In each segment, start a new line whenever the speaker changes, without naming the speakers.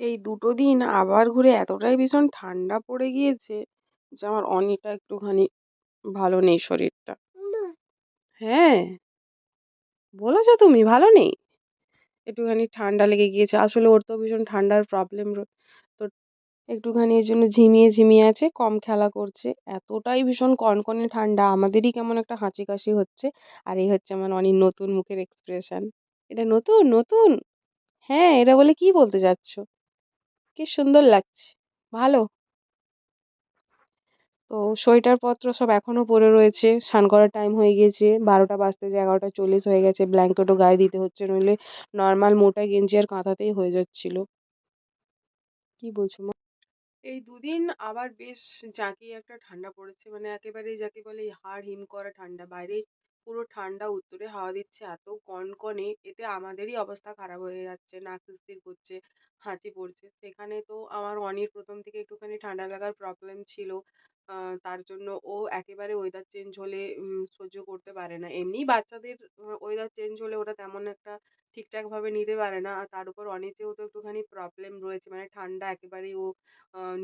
এই দুটো দিন আবার ঘুরে এতটাই ভীষণ ঠান্ডা পড়ে গিয়েছে যে আমার অনেকটা একটুখানি ভালো নেই শরীরটা। হ্যাঁ। বলেছ তুমি ভালো নেই? একটুখানি ঠান্ডা লেগে গিয়েছে। আসলে ওর তো ভীষণ ঠান্ডার প্রবলেম তো একটুখানি এর জন্য ঝিমিয়ে ঝিমিয়ে আছে কম খেলা করছে। এতটাই ভীষণ কনকনে ঠান্ডা আমাদেরই কেমন একটা হাঁচি কাশি হচ্ছে। আর এই হচ্ছে আমার অনেক নতুন মুখের এক্সপ্রেশন এটা নতুন নতুন? হ্যাঁ এটা বলে কি বলতে চাচ্ছো? কি সুন্দর লাগছে। ভালো? তো সোয়েটার পত্র সব এখনও পরে রয়েছে। স্নান করার টাইম হয়ে গিয়েছে। বারোটা বাজতে যে এগারোটা চল্লিশ হয়ে গেছে। ব্ল্যাঙ্কেটও গায়ে দিতে হচ্ছে, নইলে নর্মাল মোটা গেঞ্জি আর কাঁথাতেই হয়ে যাচ্ছিল। কি বলছো মা? এই দুদিন আবার বেশ জাঁকিয়ে একটা ঠান্ডা পড়েছে। মানে একেবারে যাকে বলে হাড় হিম করা ঠান্ডা। বাইরে পুরো ঠান্ডা উত্তরে হাওয়া দিচ্ছে, এত কনকনে এতে আমাদেরই অবস্থা খারাপ হয়ে যাচ্ছে নাক শিরশির করছে হাঁচি পড়ছে। সেখানে তো আমার অনির প্রথম থেকে একটুখানি ঠান্ডা লাগার প্রবলেম ছিল তার জন্য ও একেবারে ওয়েদার চেঞ্জ হলে সহ্য করতে পারে না। এমনি বাচ্চাদের ওয়েদার চেঞ্জ হলে ওরা তেমন একটা ঠিকঠাকভাবে নিতে পারে না। আর তার উপর অনির তো একটুখানি প্রবলেম রয়েছে মানে ঠান্ডা একেবারেই ও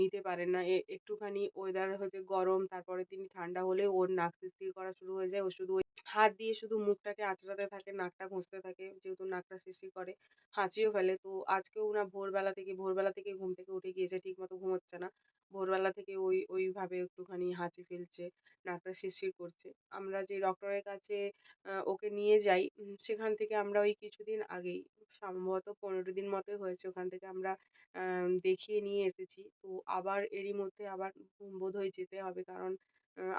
নিতে পারে না। একটুখানি ওয়েদার হচ্ছে গরম তারপরে তিনি ঠান্ডা হলে ওর নাক শিরশির করা শুরু হয়ে যায়। ও শুধু ওই হাত দিয়ে শুধু মুখটাকে আঁচড়াতে থাকে, নাকটা ঘষতে থাকে, যেহেতু নাকটা শিরশির করে হাঁচিও ফেলে। তো আজকেও না ভোরবেলা থেকে ভোরবেলা থেকে ঘুম থেকে উঠে গিয়েছে ঠিক মতো ঘুমোচ্ছে না। ভোরবেলা থেকে ওই, ওইভাবে একটুখানি হাঁচি ফেলছে, নাকটা শিরশির করছে। আমরা যে ডক্টরের কাছে ওকে নিয়ে যাই সেখান থেকে আমরা ওই কিছুদিন আগেই। সম্ভবত পনেরো দিন মতোই হয়েছে ওখান থেকে আমরা দেখিয়ে নিয়ে এসেছি। তো আবার এরই মধ্যে আবার বোধহয় যেতে হবে কারণ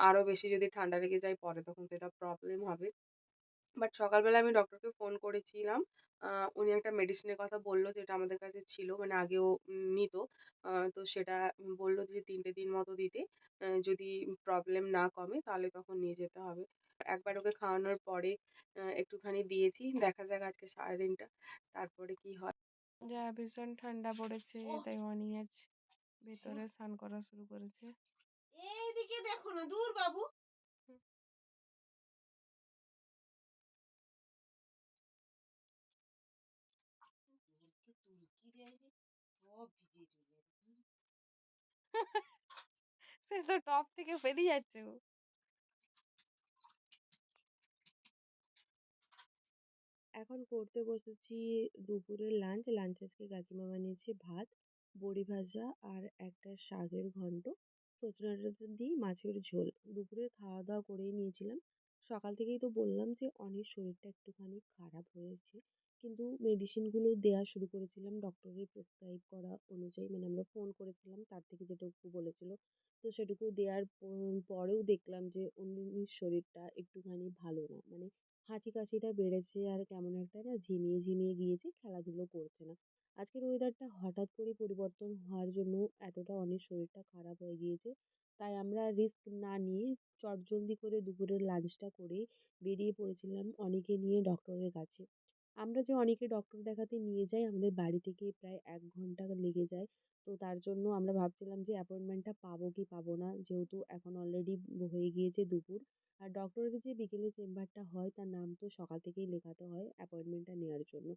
আরও বেশি যদি ঠান্ডা লেগে যায় পরে তখন সেটা প্রবলেম হবে। বাট সকালবেলা আমি ডক্টরকে ফোন করেছিলাম। উনি একটা মেডিসিনের কথা বলল যেটা আমাদের কাছে ছিল মানে আগেও নিত। তো সেটা বলল যে তিনটে দিন মতো দিতে যদি প্রবলেম না কমে তাহলে তখন নিয়ে যেতে হবে। একবার ওকে খাওয়ানোর পরে একটুখানি দিয়েছি দেখা যাক আজকে সারাদিনটা তারপরে কি হয়। যা ভীষণ ঠান্ডা পড়েছে তাই অনি আজ ভেতরে স্নান করা শুরু করেছে।
এইদিকে দেখো না দূর বাবু।
তো টপ থেকে বেরিয়ে যাচ্ছে গো এখন করতে বসেছি দুপুরের লাঞ্চ লাঞ্চ আজকে কাকিমা বানিয়েছে ভাত, বড়ি ভাজা আর একটা শাকের ঘন্ট। সজনে ডাঁটা দিয়ে মাছের ঝোল। দুপুরে খাওয়া দাওয়া করেই নিয়েছিলাম। সকাল থেকেই তো বললাম যে অনেক শরীরটা একটুখানি খারাপ হয়েছে। কিন্তু মেডিসিনগুলো দেওয়া শুরু করেছিলাম ডক্টরের প্রেসক্রাইব করা অনুযায়ী। মানে আমরা ফোন করেছিলাম, তার থেকে যেটুকু বলেছিল। তো সেটুকু দেওয়ার পরেও দেখলাম যে উনির শরীরটা একটুখানি ভালো না। মানে হাঁচি কাশিটা বেড়েছে আর কেমন একটা না ঝিমিয়ে ঝিমিয়ে গিয়েছে, খেলাধুলো করছে না। আজকের ওয়েদারটা হঠাৎ করে পরিবর্তন হওয়ার জন্য এতটা অনেক শরীরটা খারাপ হয়ে গিয়েছে। তাই আমরা রিস্ক না নিয়ে চটজলদি করে দুপুরের লাঞ্চটা করে বেরিয়ে পড়েছিলাম অনেকে নিয়ে ডক্টরের কাছে। আমরা যে অনেকে ডক্টর দেখাতে নিয়ে যাই, আমাদের বাড়ি থেকে প্রায় এক ঘণ্টা লেগে যায়। তো তার জন্য আমরা ভাবছিলাম যে অ্যাপয়েন্টমেন্টটা পাবো কি পাবো না? যেহেতু এখন অলরেডি হয়ে গিয়েছে দুপুর। আর ডক্টরের যে বিকেলে চেম্বারটা হয়, তার নাম তো সকাল থেকেই লেখাতে হয় অ্যাপয়েন্টমেন্টটা নেওয়ার জন্য।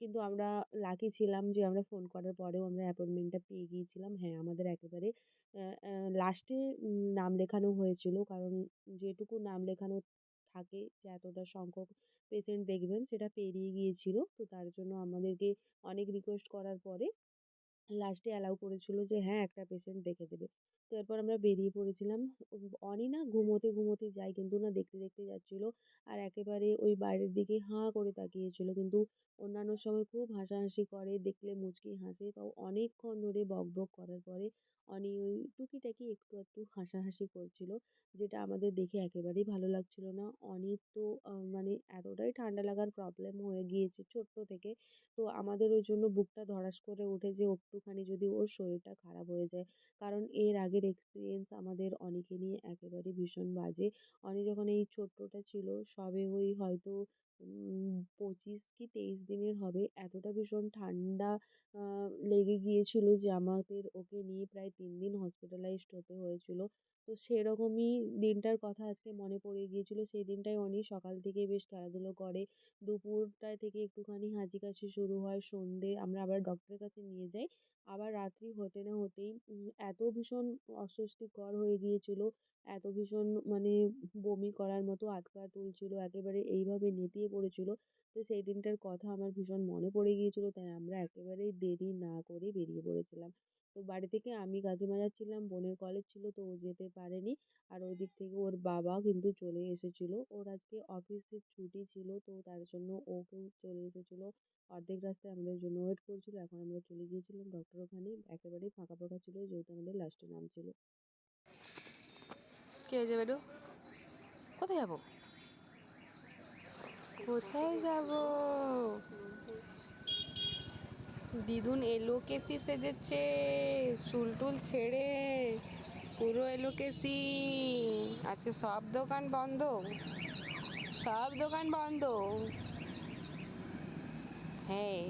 কিন্তু আমরা লাকি ছিলাম যে আমরা ফোন করার পরেও আমরা অ্যাপয়েন্টমেন্টটা পেয়ে গিয়েছিলাম। হ্যাঁ আমাদের একেবারে লাস্টে নাম লেখানো হয়েছিল। কারণ যেটুকু নাম লেখানো থাকে যে এতটা সংখ্যক পেশেন্ট দেখবেন সেটা পেরিয়ে গিয়েছিল। তো তার জন্য আমাদেরকে অনেক রিকোয়েস্ট করার পরে লাস্টে অ্যালাউ করেছিল যে হ্যাঁ একটা পেশেন্ট দেখে দেবে। তো এরপর আমরা বেরিয়ে পড়েছিলাম। অনি না ঘুমোতে ঘুমোতে যায় কিন্তু না, দেখতে দেখতে যাচ্ছিল আর একেবারে ওই বাইরের দিকে হাঁ করে তাকিয়েছিল। কিন্তু অন্যান্য সময় খুব হাসাহাসি করে, দেখলে মুচকি হাসে। তাও অনেকক্ষণ ধরে বক বক করার পরে অনি ওই টুকিটাকি একটু একটু হাসাহাসি করছিল, যেটা আমাদের দেখে একেবারেই ভালো লাগছিল না। অনির তো মানে এতটাই ঠান্ডা লাগার প্রবলেম হয়ে গিয়েছে ছোট্ট থেকে, তো আমাদের ওই জন্য বুকটা ধড়াস করে ওঠে যে, একটুখানি যদি ওর শরীরটা খারাপ হয়ে যায়। কারণ এর
আগের এক্সপিরিয়েন্স আমাদের অনিকে নিয়ে একেবারে ভীষণ বাজে। অনি যখন এই ছোট্টটা ছিল, সবে ওই হয়তো পঁচিশ কি তেইশ দিনের হবে, এতটা ভীষণ ঠান্ডা লেগে গিয়েছিল যে, আমাদের ওকে নিয়ে প্রায় তিন দিন হসপিটালাইজড হতে হয়েছিল। তো সেরকমই দিনটার কথা আজকে মনে পড়ে গিয়েছিল। সেই দিনটায় অনি সকাল থেকেই বেশ খেলাধুলো করে। দুপুরটা থেকে একটুখানি হাঁচি কাশি শুরু হয়। সন্ধে আমরা আবার ডক্টরের কাছে নিয়ে যাই। আবার রাত্রি হতে না হতেই এত ভীষণ অস্বস্তিকর হয়ে গিয়েছিল। এত ভীষণ মানে বমি করার মতো আটকা তুলছিল। একেবারে এইভাবে নেতিয়ে পড়েছিল। তো সেই দিনটার কথা আমার ভীষণ মনে পড়ে গিয়েছিল। তাই আমরা একেবারেই দেরি না করে বেরিয়ে পড়েছিলাম। তো বাড়ি থেকে আমি কাকিমা যাচ্ছিলাম বোনের কলেজ ছিল তো ও যেতে পারেনি। আর ওই দিক থেকে ওর বাবা কিন্তু চলে এসেছিল। ওর আজকে অফিসের ছুটি ছিল তো তার জন্য ওকেও চলে এসেছিল। অর্ধেক রাস্তায় আমাদের জন্য ওয়েট করছিল। এখন আমরা চলে গিয়েছিলাম ডক্টর ওখানে। একেবারেই ফাঁকা ফাঁকা ছিল যেহেতু আমাদের লাস্টে নাম ছিল।
কে যাবে কোথায় যাব? কোথায় যাব? দিদুন এলোকেসি সেজেছে, চুল টুল ছেড়ে, পুরো এলোকেসি আজকে সব দোকান বন্ধ, সব দোকান বন্ধ। হ্যাঁ।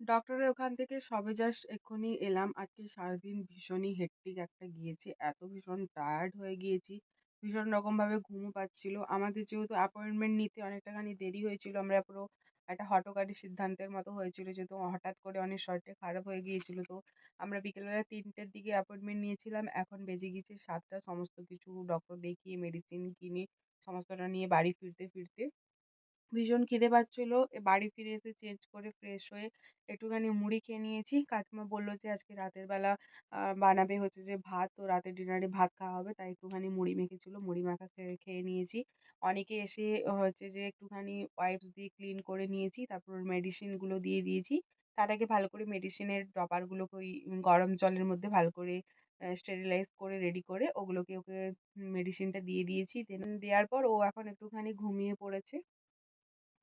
ডক্টরের ওখান থেকে সবে জাস্ট এক্ষুনি এলাম। আজকে সারাদিন ভীষণই হেক্টিক একটা গিয়েছে, এত ভীষণ টায়ার্ড হয়ে গিয়েছি, ভীষণ রকমভাবে ঘুমও পাচ্ছিল। আমাদের যেহেতু অ্যাপয়েন্টমেন্ট নিতে অনেকটাখানি দেরি হয়েছিল, আমরা পুরো একটা হঠকারী সিদ্ধান্তের মতো হয়েছিল যেহেতু হঠাৎ করে অনেক শরীরটা খারাপ হয়ে গিয়েছিল। তো আমরা বিকেলবেলা তিনটের দিকে অ্যাপয়েন্টমেন্ট নিয়েছিলাম। এখন বেজে গিয়েছে সাতটা। সমস্ত কিছু ডক্টর দেখিয়ে মেডিসিন কিনে, সমস্তটা নিয়ে বাড়ি ফিরতে ফিরতে ভীষণ খিদে পাচ্ছিল। বাড়ি ফিরে এসে চেঞ্জ করে ফ্রেশ হয়ে একটুখানি মুড়ি খেয়ে নিয়েছি। কাকিমা বলল যে, আজকে রাতের বেলা বানাবে হচ্ছে যে ভাত। তো রাতের ডিনারে ভাত খাওয়া হবে। তাই একটুখানি মুড়ি মেখেছিল। মুড়ি মাখা খেয়ে খেয়ে নিয়েছি। অনেকে এসে হচ্ছে যে একটুখানি ওয়াইপস দিয়ে ক্লিন করে নিয়েছি। তারপর মেডিসিনগুলো দিয়ে দিয়েছি। তার আগে ভালো করে মেডিসিনের ড্রপারগুলোকে ওই গরম জলের মধ্যে ভালো করে স্টেরিলাইজ করে রেডি করে ওগুলোকে ওকে মেডিসিনটা দিয়ে দিয়েছি। দেন দেওয়ার পর ও এখন একটুখানি ঘুমিয়ে পড়েছে।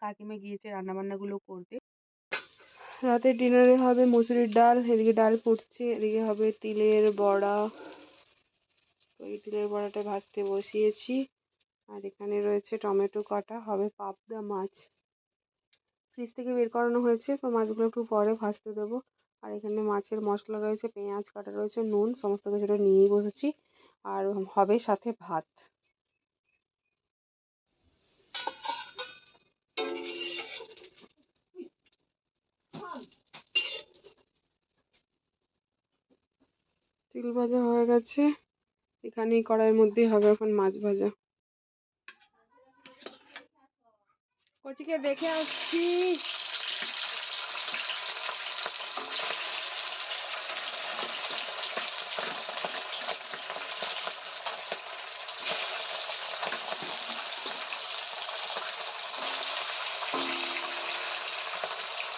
কাকিমা গিয়েছে রান্নাবান্নাগুলো করতে। রাতের ডিনারে হবে মুসুরির ডাল এদিকে ডাল ফুটছে এদিকে হবে তিলের বড়া। ওই তিলের বড়াটা ভাজতে বসিয়েছি। আর এখানে রয়েছে টমেটো কাটা, হবে পাবদা মাছ। ফ্রিজ থেকে বের করানো হয়েছে, তো মাছগুলো একটু পরে ভাজতে দেবো। আর এখানে মাছের মশলা রয়েছে, পেঁয়াজ কাটা রয়েছে, নুন, সমস্ত কিছুটা নিয়েই বসেছি। আর হবে সাথে ভাত। তিল ভাজা হয়ে গেছে। এখানেই কড়াইয়ের মধ্যেই হবে এখন মাছ ভাজা। কচিকে দেখে আসছি।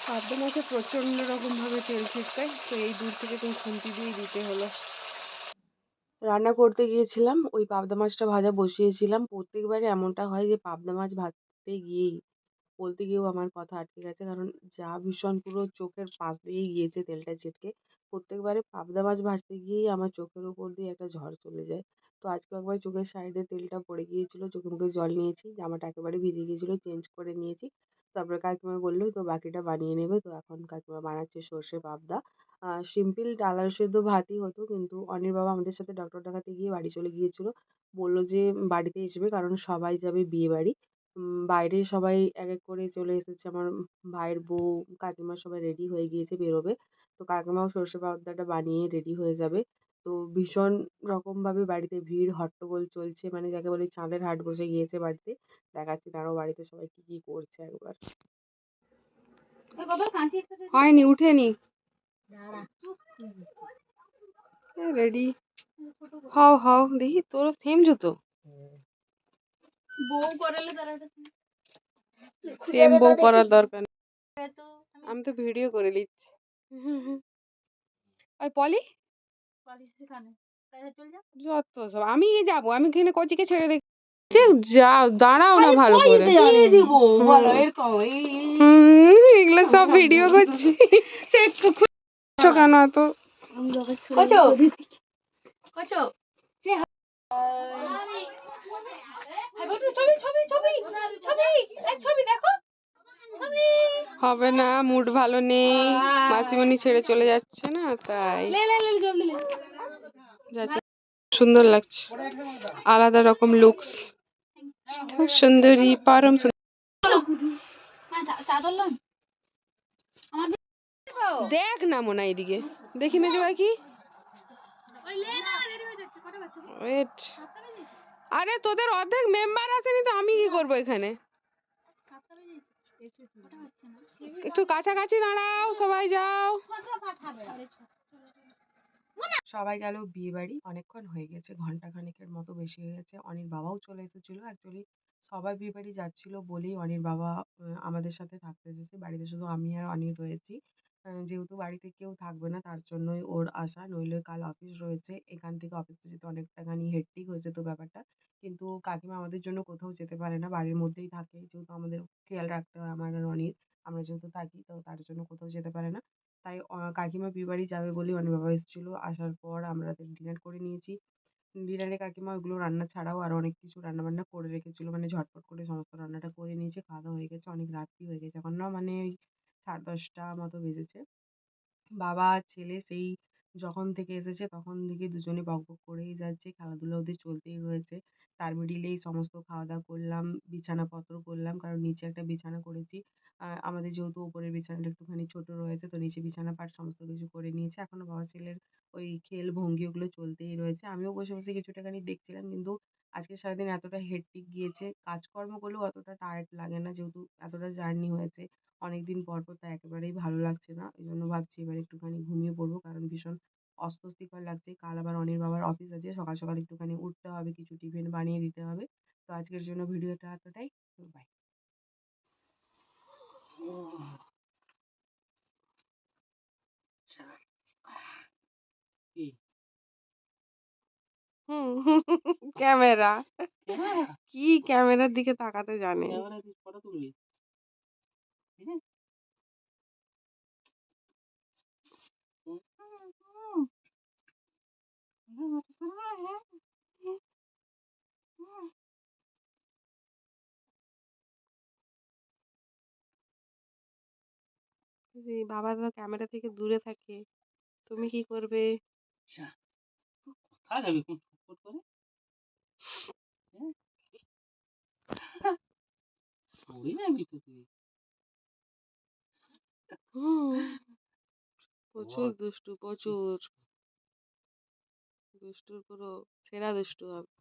পাবদা মাছে প্রচণ্ড রকমভাবে তেল ছিটকায় তো এই দূর থেকে তুমি খুন্তি দিয়ে দিতে হলো। রান্না করতে গিয়েছিলাম, ওই পাবদা মাছটা ভাজা বসিয়েছিলাম। প্রত্যেকবারে এমনটা হয় যে পাবদা মাছ ভাজতে গিয়েই, বলতে গিয়েও আমার কথা আটকে গেছে। কারণ যা ভীষণ পুরো চোখের পাশ দিয়ে গিয়েছে তেলটা ছিটকে। প্রত্যেকবারে পাবদা মাছ ভাজতে গিয়েই আমার চোখের ওপর দিয়ে একটা ঝড় চলে যায়। তো আজকে একবার চোখের সাইডে তেলটা পড়ে গিয়েছিল, চোখে মুখে জল নিয়েছি, জামাটা একেবারে ভিজে গিয়েছিল, চেঞ্জ করে নিয়েছি। তারপরে কাকিমা বলল, তো বাকিটা বানিয়ে নেবে, তো এখন কাকিমা বানাচ্ছে সর্ষে পাবদা। সিম্পল ডাল আলু সেদ্ধ ভাতই হতো, কিন্তু অনির বাবা আমাদের সাথে ডক্টর দেখাতে গিয়ে বাড়ি চলে গিয়েছিল। বলল যে, বাড়িতে আসবে কারণ সবাই যাবে বিয়ে বাড়ি বাইরে সবাই এক এক করে চলে এসেছে। আমার ভাইয়ের বউ, কাকিমা সবাই রেডি হয়ে গিয়েছে বেরোবে। তো কাকিমাও সর্ষে পাবদাটা বানিয়ে রেডি হয়ে যাবে। তো ভীষণ রকমভাবে বাড়িতে ভিড় হট্টগোল চলছে। মানে যাকে বলে চাঁদের হাট বসে গিয়েছে বাড়িতে। দেখাচ্ছি তারাও বাড়িতে সবাই কী কী করছে একবার। হয়নি উঠেনি। রেডি। হও হও দেখি তোর সেম জুতো?
বউ করালে
সেম। বউ করার দরকার নেই। আমি তো ভিডিও করে নিচ্ছি ওই পলি? যত সব আমি যাব আমি কিনে কচিকে ছেড়ে দেখি যাও দাঁড়াও না ভালো করে। এগুলো সব ভিডিও করছি।
সে
কেন এত?
কচো কচো
হবে না মুড ভালো নেই। মাসিমণি ছেড়ে চলে যাচ্ছে না তাই। সুন্দর লাগছে। আলাদা রকম লুকস সুন্দরী পরম সুন্দর
হ্যাঁ
দেখ। না মোনা এদিকে। দেখি মেজো কি।
হয়ে বাচ্চা
ওয়েট আরে তোদের অর্ধেক মেম্বার আসেনি তো আমি কি করব এখানে? একটু কাছাকাছি দাঁড়াও, সবাই যাও।
সবাই গেল বিয়ে বাড়ি অনেকক্ষণ হয়ে গেছে ঘণ্টা খানেকের মতো বেশি হয়ে গেছে। অনির বাবাও চলে এসেছিল অ্যাকচুয়ালি সবাই বিয়ে বাড়ি যাচ্ছিল বলেই অনির বাবা আমাদের সাথে থাকতে এসেছে। বাড়িতে শুধু আমি আর অনির রয়েছি। যেহেতু বাড়িতে কেউ থাকবে না, তার জন্যই ওর আসা নইলে কাল অফিস রয়েছে, এখান থেকে অফিসে যেতে অনেকটাখানি হেক্টিক হয়ে যেত ব্যাপারটা। কিন্তু কাকিমা আমাদের জন্য কোথাও যেতে পারে না, বাড়ির মধ্যেই থাকে। যেহেতু আমাদের খেয়াল রাখতে হয় আমার আর অনির। আমরা যেহেতু থাকি, তো তার জন্য কোথাও যেতে পারে না। তাই কাকিমা বিয়ে বাড়ি যাবে বলেই অনেক বাবা এসেছিল। আসার পর আমরা ডিনার করে নিয়েছি। ডিনারে কাকিমা ওগুলো রান্না ছাড়াও আরও অনেক কিছু রান্না বান্না করে রেখেছিলো। মানে ঝটপট করে সমস্ত রান্নাটা করে নিয়েছে। খাওয়া দাওয়া হয়ে গেছে, অনেক রাত্রি হয়ে গেছে। এখন না মানে ওই সাড়ে দশটা মতো বেজেছে। বাবা, ছেলে সেই যখন থেকে এসেছে তখন থেকে দুজনে বকবক করেই যাচ্ছে। খেলাধুলা ওদের চলতেই রয়েছে তার মিডিলেই সমস্ত খাওয়া দাওয়া করলাম, বিছানাপত্র করলাম, কারণ নিচে একটা বিছানা করেছি। আমাদের যেহেতু উপরের বিছানাটা একটুখানি ছোট রয়েছে, তো নিচে বিছানা পাট সমস্ত কিছু করে নিয়েছে। এখনও বাবা ছেলের ওই খেল ভঙ্গি ওগুলো চলতেই রয়েছে। আমিও বসে বসে কিছুটাখানি দেখছিলাম, কিন্তু আজকে সারাদিন এতটা হেক্টিক গিয়েছে। কাজকর্ম অতটা টায়ার্ড লাগে না, যেহেতু এতটা জার্নি হয়েছে। অনেক দিন পর পর তা একেবারেই ভালো লাগছে না। এই জন্য ভাবছি এবার একটুখানি ঘুমিয়ে পড়ব। কারণ ভীষণ অস্বস্তিকর লাগছে। কাল আবার অনির বাবার অফিস আছে। সকাল সকাল একটুখানি উঠতে হবে কিছু টিফিন বানিয়ে দিতে হবে। তো আজকের জন্য ভিডিওটা এতটাই। Bye
camera. কি ক্যামেরার দিকে তাকাতে জানে। বাবা তো ক্যামেরা থেকে দূরে থাকে। তুমি কি করবে?
করে? তো তুই?
হুম প্রচুর দুষ্টু প্রচুর। দুষ্টুর পুরো সেরা দুষ্টু হবে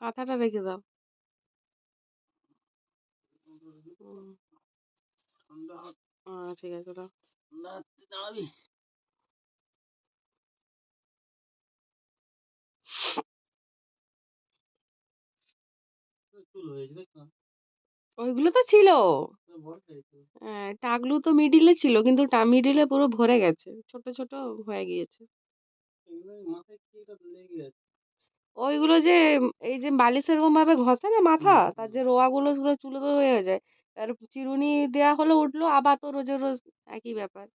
কাঁথাটা রেখে দাও। ঠিক আছে দাও।
দাঁড়াবি
ওইগুলো তো ছিল। হ্যাঁ টাকলু তো মিডিলে ছিল কিন্তু মিডিলে পুরো ভরে গেছে ছোট ছোট হয়ে গিয়েছে। ওইগুলো যে এই যে বালিশ এরকম ভাবে ঘষে না মাথা তার যে রোয়া গুলো সেগুলো চুলো তো হয়ে যায়। আর চিরুনি দেয়া হলো উঠল আবার তো রোজের রোজ একই ব্যাপার।